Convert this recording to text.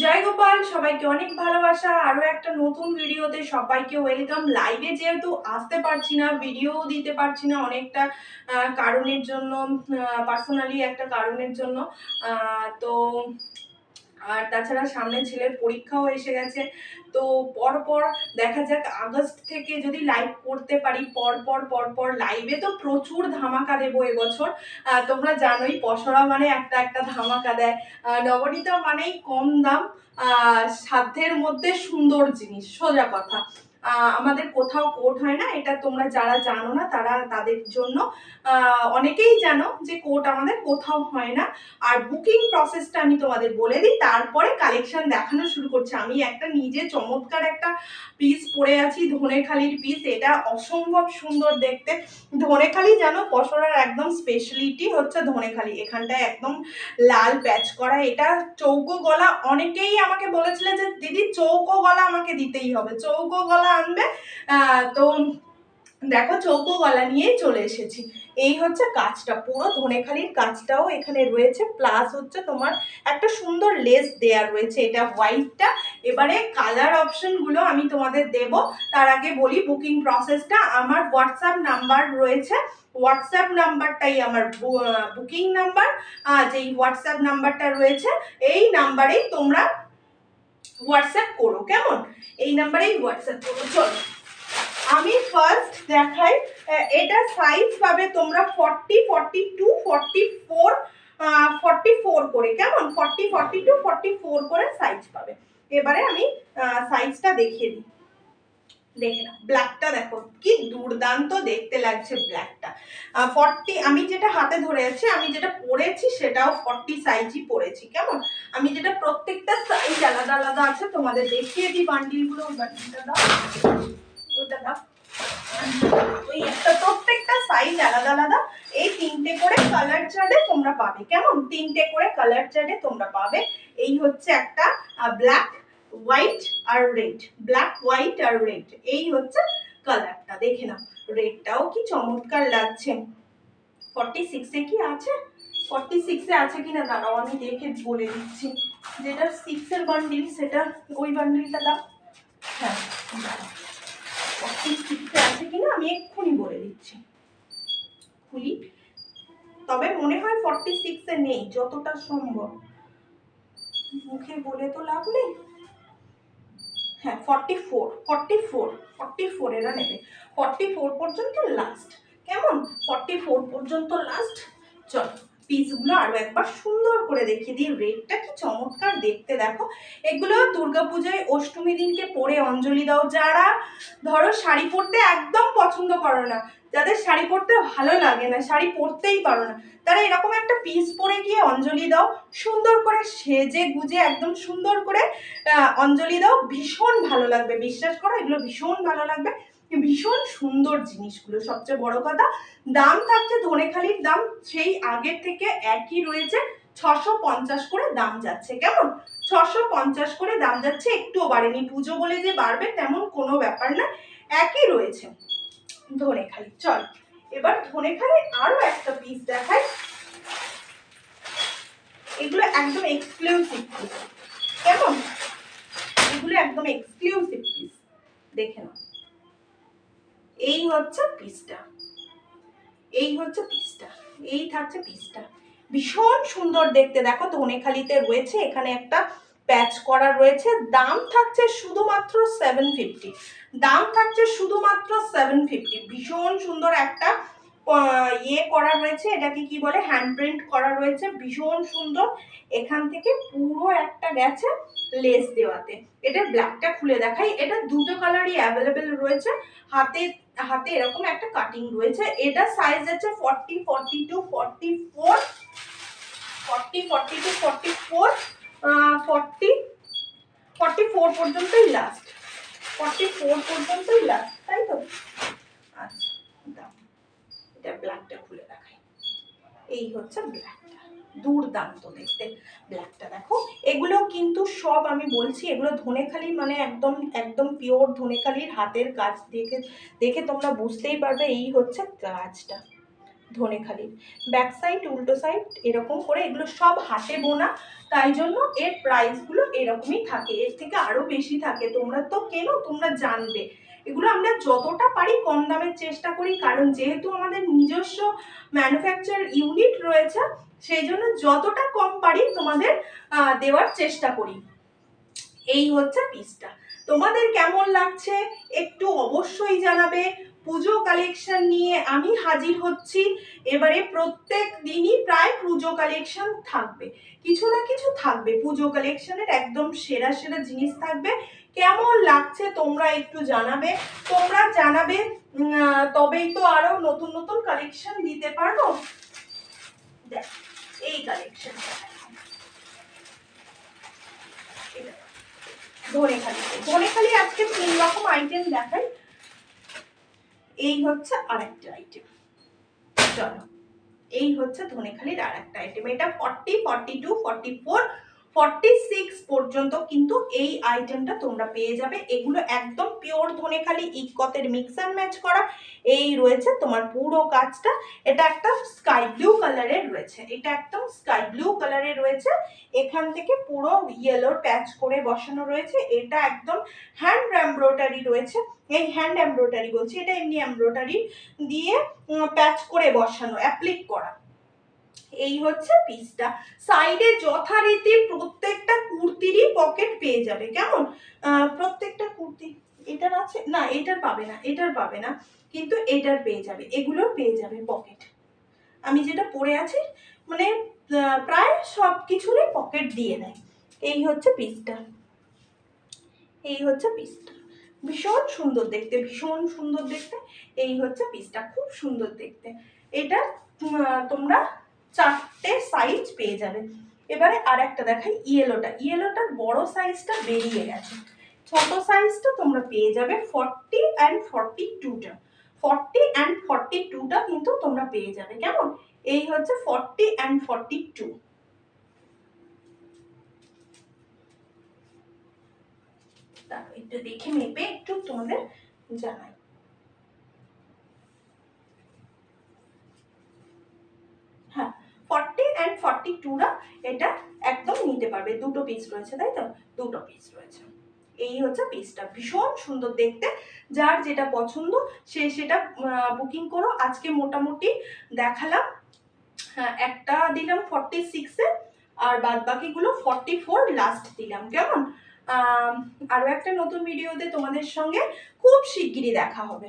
জয় গোপাল, সবাইকে অনেক ভালোবাসা। আরও একটা নতুন ভিডিওতে সবাইকে ওয়েলকাম লাইভে যেহেতু আসতে পারছি না ভিডিও দিতে পারছি না অনেকটা কারণের জন্য পার্সোনালি একটা কারণের জন্য। তো আর তাছাড়া সামনে ছেলের পরীক্ষাও এসে গেছে। তো পর পর দেখা যাক, আগস্ট থেকে যদি লাইভ করতে পারি, পরপর পরপর পর পর লাইভে তো প্রচুর ধামাকা দেবো এবছর। তোমরা জানোই পশরা মানে একটা একটা ধামাকা দেয়। নবনীতা মানেই কম দাম সাধ্যের মধ্যে সুন্দর জিনিস, সোজা কথা। আমাদের কোথাও কোর্ট হয় না, এটা তোমরা যারা জানো না, তারা তাদের জন্য অনেকেই জানো যে কোর্ট আমাদের কোথাও হয় না। আর বুকিং প্রসেসটা আমি তোমাদের বলে দিই, তারপরে কালেকশন দেখানো শুরু করছে। আমি একটা নিজে চমৎকার একটা পিস পরে আছি, ধনেখালির পিস এটা অসম্ভব সুন্দর দেখতে। ধনেখালি জানো পসরার একদম স্পেশালিটি হচ্ছে ধনেখালি। এখানটায় একদম লাল প্যাচ করা, এটা চৌকো গলা, অনেকেই আমাকে বলেছিল যে, দিদি, চৌকো গলা আমাকে দিতেই হবে। চৌকো গলা আনবে। তো দেখো চৌকো গলা নিয়েই চলে এসেছি। এই হচ্ছে কাজটা, পুরো ধনেখালির কাজটাও এখানে রয়েছে। প্লাস হচ্ছে তোমার একটা সুন্দর লেস দেয়া রয়েছে। এটা হোয়াইটটা এবারে কালার অপশনগুলো আমি তোমাদের দেব। তার আগে বলি বুকিং প্রসেসটা আমার হোয়াটসঅ্যাপ নাম্বার রয়েছে। হোয়াটসঅ্যাপ নাম্বারটাই আমার বুকিং নাম্বার যেই হোয়াটসঅ্যাপ নাম্বারটা রয়েছে, এই নাম্বারেই তোমরা হোয়াটসঅ্যাপ করো, কেমন? এই নাম্বারেই হোয়াটসঅ্যাপ করো, চলো। আমি ফার্স্ট দেখাই এটা সাইজ পাবে তোমরা forty forty two forty four forty four করে, কেমন? Forty forty two forty four করে সাইজ পাবে। এবারে আমি সাইজটা দেখিয়ে দিই। দেখে নাও। ব্ল্যাকটা দেখো, কি দুর্দান্ত দেখতে লাগছে ব্ল্যাকটা ফর্টি আমি যেটা হাতে ধরে আছি, আমি যেটা পরেছি সেটাও ফর্টি সাইজই পরেছি, কেমন? আমি যেটা প্রত্যেকটা সাইজ আলাদা আলাদা আছে, তোমাদের দেখিয়ে দিই বান্ডিলগুলো, ওই বান্ডিলটা দাও। ওটা দাও। ওই একটা প্রত্যেকটা সাইজ আলাদা আলাদা, এই তিনটে করে কালার চার্টে তোমরা পাবে, কেমন? তিনটে করে কালার চার্টে তোমরা পাবে। এই হচ্ছে একটা ব্ল্যাক হোয়াইট আর রেড ব্ল্যাক হোয়াইট আর রেড এই হচ্ছে কালারটা দেখে নাও রেডটাও কি চমৎকার লাগছে। ফর্টি সিক্সে কি আছে? ফর্টি সিক্সে আছে কিনা? দাঁড়াও, আমি দেখে বলে দিচ্ছি। যেটা সিক্সের বান্ডিল সেটা ওই বান্ডিলটা দাও। হ্যাঁ ফর্টি সিক্সে আছে কিনা? আমি এক্ষুনি বলে দিচ্ছি। খুলি। তবে মনে হয় ফর্টি সিক্সে নেই, যতটা সম্ভব। মুখে বলে তো লাভ নেই। হ্যাঁ forty four forty four forty four এরা নেবে। ফর্টি ফোর পর্যন্ত লাস্ট কেমন? ফর্টি ফোর পর্যন্ত লাস্ট চল। পিসগুলো আরও একবার সুন্দর করে দেখিয়ে দিই। রেডটা কি চমৎকার দেখতে দেখো। এগুলো দুর্গাপূজায় অষ্টমী দিনকে পরে অঞ্জলি দাও। যারা ধরো শাড়ি পরতে একদম পছন্দ করো না, যাদের শাড়ি পরতে ভালো লাগে না, শাড়ি পরতেই পারো না, তারা এরকম একটা পিস পরে গিয়ে অঞ্জলি দাও। সুন্দর করে সেজে গুজে একদম সুন্দর করে অঞ্জলি দাও। ভীষণ ভালো লাগবে, বিশ্বাস করো, এগুলো ভীষণ ভালো লাগবে। ভীষণ সুন্দর জিনিসগুলো। সবচেয়ে বড় কথা, দাম থাকছে ধনেখালির দাম, সেই আগের থেকে একই রয়েছে, ছশো পঞ্চাশ করে দাম যাচ্ছে। কেমন? ছশো পঞ্চাশ করে দাম যাচ্ছে, একটুও বাড়েনি। পুজো বলে যে বাড়বে তেমন কোনো ব্যাপার না, একই রয়েছে ধনেখালি। চল, এবার ধনেখালি আরও একটা পিস দেখাই। এগুলো একদম এক্সক্লুসিভ পিস কেমন? এগুলো একদম এক্সক্লুসিভ পিস দেখে নাও। এই হচ্ছে পিসটা এই হচ্ছে পিসটা এই থাকছে পিসটা ভীষণ সুন্দর দেখতে। দেখো ধনেখালিতে রয়েছে, এখানে একটা প্যাচ করা রয়েছে। দাম থাকছে শুধুমাত্র সেভেন ফিফটি দাম থাকছে শুধুমাত্র সেভেন ফিফটি ভীষণ সুন্দর একটা ইয়ে করা রয়েছে। এটাকে কি বলে? হ্যান্ড প্রিন্ট করা রয়েছে। ভীষণ সুন্দর। এখান থেকে পুরো একটা গেছে লেস দেওয়াতে। এটার ব্ল্যাকটা খুলে দেখাই। এটা দুটো কালারই অ্যাভেলেবেল রয়েছে। হাতে হাতে এরকম একটা কাটিং রয়েছে। এটা সাইজ আছে forty forty two forty four forty forty two forty four forty forty four পর্যন্তই লাস্ট ফর্টি ফোর পর্যন্তই লাস্ট তাই তো? আচ্ছা এটা ব্ল্যাকটা খুলে দেখাই। এই হচ্ছে ব্ল্যাকটা দুর্দান্ত দেখতে। ব্ল্যাকটা দেখো। এগুলো কিন্তু সব আমি বলছি, এগুলো ধনেখালি মানে একদম একদম পিওর ধনেখালির হাতের কাজ দেখে দেখে তোমরা বুঝতেই পারবে এই হচ্ছে কাজটা, ধনেখালির। ব্যাক সাইড উল্টো সাইড এরকম করে এগুলো সব হাতে বোনা, তাই জন্য এর প্রাইসগুলো এরকমই থাকে। এর থেকে আরও বেশি থাকে। তোমরা তো কেন? তোমরা জানবে। এগুলো আমরা যতটা পারি কম দামের চেষ্টা করি, কারণ যেহেতু আমাদের নিজস্ব ম্যানুফ্যাকচার ইউনিট রয়েছে, সেই জন্য যতটা কম পারি তোমাদের দেওয়ার চেষ্টা করি। এই হচ্ছে পিসটা তোমাদের কেমন লাগছে একটু অবশ্যই জানাবে। পুজো কালেকশন নিয়ে আমি হাজির হচ্ছি। এবারে প্রত্যেক দিনই প্রায় পুজো কালেকশন থাকবে। কিছু না কিছু থাকবে। পুজো কালেকশনের একদম সেরা সেরা জিনিস থাকবে। কেমন লাগছে তোমরা একটু জানাবে? তোমরা জানাবে তবেই তো আরও নতুন নতুন কালেকশন দিতে পারব দেখ, এই কালেকশনটা ধনেখালি ধনেখালি আজকে তিন রকম আইটেম দেখাই। এই হচ্ছে আরেকটা আইটেম চলো, এই হচ্ছে ধনেখালির আর একটা আইটেম এটা forty forty two forty four forty six পর্যন্ত কিন্তু এই আইটেমটা তোমরা পেয়ে যাবে। এগুলো একদম পিওর ধনেখালি ইকতের মিক্স অ্যান্ড ম্যাচ করা। এই রয়েছে তোমার পুরো কাজটা। এটা একটা স্কাই ব্লু কালারের রয়েছে। এটা একদম স্কাই ব্লু কালারের রয়েছে। এখান থেকে পুরো ইয়েলোর প্যাচ করে বসানো রয়েছে। এটা একদম হ্যান্ড এমব্রয়ডারি রয়েছে। এই হ্যান্ড এমব্রয়ডারি বলছি, এটা এমনি এমব্রয়ডারি দিয়ে প্যাচ করে বসানো অ্যাপ্লিক করা। এই হচ্ছে পিসটা সাইডে যথারীতি প্রত্যেকটা কুর্তিরই পকেট পেয়ে যাবে, কেমন? প্রত্যেকটা কুর্তি, এটার আছে? না, এটার পাবে না, এটার পাবে না, কিন্তু এটার পেয়ে যাবে, এগুলোর পেয়ে যাবে পকেট আমি যেটা পরে আছি মানে প্রায় সব কিছুরই পকেট দিয়ে দেয়। এই হচ্ছে পিসটা এই হচ্ছে পিসটা ভীষণ সুন্দর দেখতে, ভীষণ সুন্দর দেখতে, এই হচ্ছে পিসটা খুব সুন্দর দেখতে। এটা তোমরা চারটে সাইজ পেয়ে যাবে। এবারে আর একটা দেখাই ইয়েলোটা ইয়েলোটার বড় সাইজটা বেরিয়ে গেছে। ছোট সাইজটা তোমরা পেয়ে যাবে ফর্টি অ্যান্ড ফর্টি টুটা ফর্টি অ্যান্ড ফর্টি টুটা কিন্তু তোমরা পেয়ে যাবে। কেমন? এই হচ্ছে ফর্টি অ্যান্ড ফর্টি টু একটু দেখে মেপে একটু তোমাদের জানাই হ্যাঁ ফর্টি অ্যান্ড ফর্টি টুরা এটা একদম নিতে পারবে। দুটো পিস রয়েছে, তাই তো? দুটো পিস রয়েছে। এই হচ্ছে পিসটা ভীষণ সুন্দর দেখতে। যার যেটা পছন্দ, সে সেটা বুকিং করো। আজকে মোটামুটি দেখালাম। হ্যাঁ একটা দিলাম ফর্টি সিক্সে আর বাদ বাকিগুলো ফর্টি ফোর লাস্ট দিলাম। কেমন? আরও একটা নতুন ভিডিওতে তোমাদের সঙ্গে খুব শিগগিরই দেখা হবে।